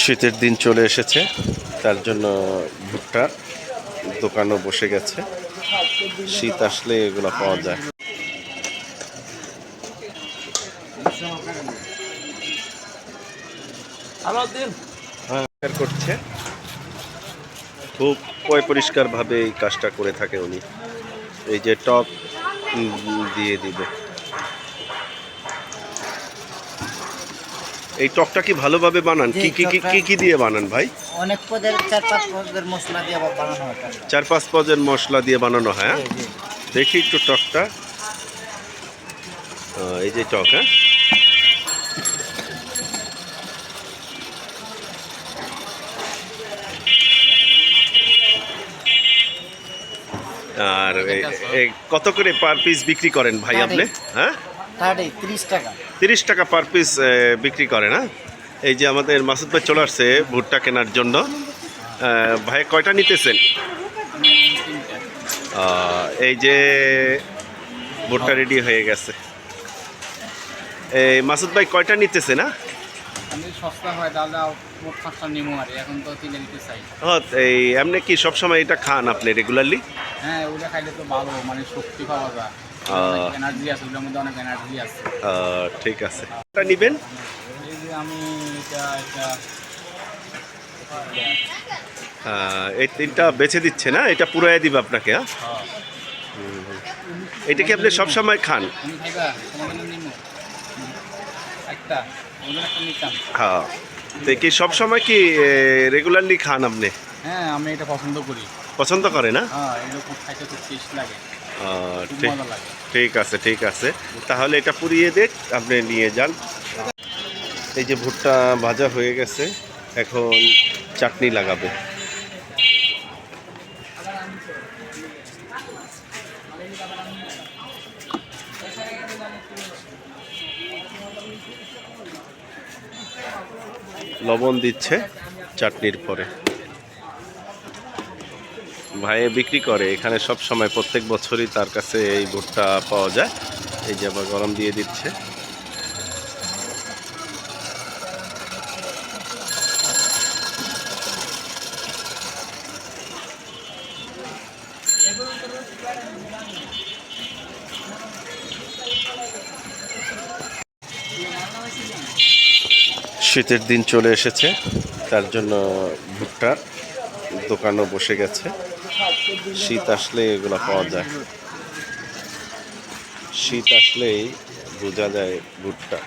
শীতের দিন চলে এসেছে, তার জন্য ভুট্টার দোকানও বসে গেছে। শীত আসলে এগুলো পাওয়া যায়। হ্যাঁ করছে। খুব পরিষ্কার ভাবে এই কাজটা করে থাকে উনি। এই যে টপ দিয়ে দিবে। এই টকটা কি ভালোভাবে বানান? কি কি কি- কি কি দিয়ে বানান ভাই? অনেক পদের চার পাঁচ পদের মশলা দিয়ে বানানো হয় চার পাঁচ পদের মশলা দিয়ে বানানো হয় হ্যাঁ? দেখি একটু টকটা। এই যে টক হ্যাঁ? আর কত করে পার পিস বিক্রি করেন ভাই আপনি? হ্যাঁ? থার্টি তিরিশ টাকা। তিরিশ টাকা পার পিস বিক্রি করে না? এই যে আমাদের মাসুদ ভাই চলে আসছে ভুট্টা কেনার জন্য। ভাই কয়টা নিতেছেন? এই যে ভুট্টা রেডি হয়ে গেছে। এই মাসুদ ভাই কয়টা নিতেছে না? সস্তা হয় তাহলে পাঁচটা নিমো আর এখন তো তিনে নিতে চাই। হ্যাঁ এই এমনি কি সবসময় এটা খান আপনি রেগুলারলি? হ্যাঁ ওটা খাইলে তো ভালো মানে শক্তি পাওয়া যায়। এনার্জি আছে ওটার মধ্যে অনেক এনার্জি আছে। ঠিক আছে। এটা নিবেন? এই যে আমি এটা এটা এই তিনটা বেছে দিচ্ছে না? এটা পুরাই দিবে আপনাকে হ্যাঁ? হ্যাঁ। এটা কি আপনি সবসময় খান? হ্যাঁ। তো কি সবসময় কি রেগুলারলি খান আপনি? হ্যাঁ আমি এটা পছন্দ করি। পছন্দ করে না? হ্যাঁ এরকম খাইতে খুব টেস্ট লাগে। ঠিক। মজা লাগে। ঠিক আছে ঠিক আছে। তাহলে এটা পুড়িয়ে দেখ আপনি নিয়ে যান। এই যে ভুট্টা ভাজা হয়ে গেছে, এখন চাটনি লাগাবে। লবণ দিচ্ছে চাটনির পরে। ভাইয়ে বিক্রি করে, এখানে সব সময় প্রত্যেক বছরই তার কাছে এই ভুট্টা পাওয়া যায়। এই যে আবার গরম দিয়ে দিচ্ছে। শীতের দিন চলে এসেছে, তার জন্য ভুট্টার দোকানও বসে গেছে। শীত আসলে এগুলো পাওয়া যায়। শীত আসলেই বোঝা যায় ভুট্টা।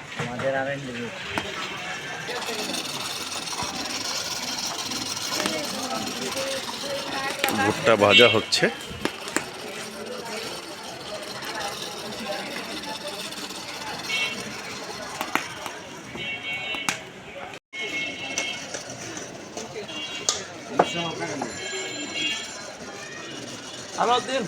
ভুট্টা ভাজা হচ্ছে। আলাউদ্দিন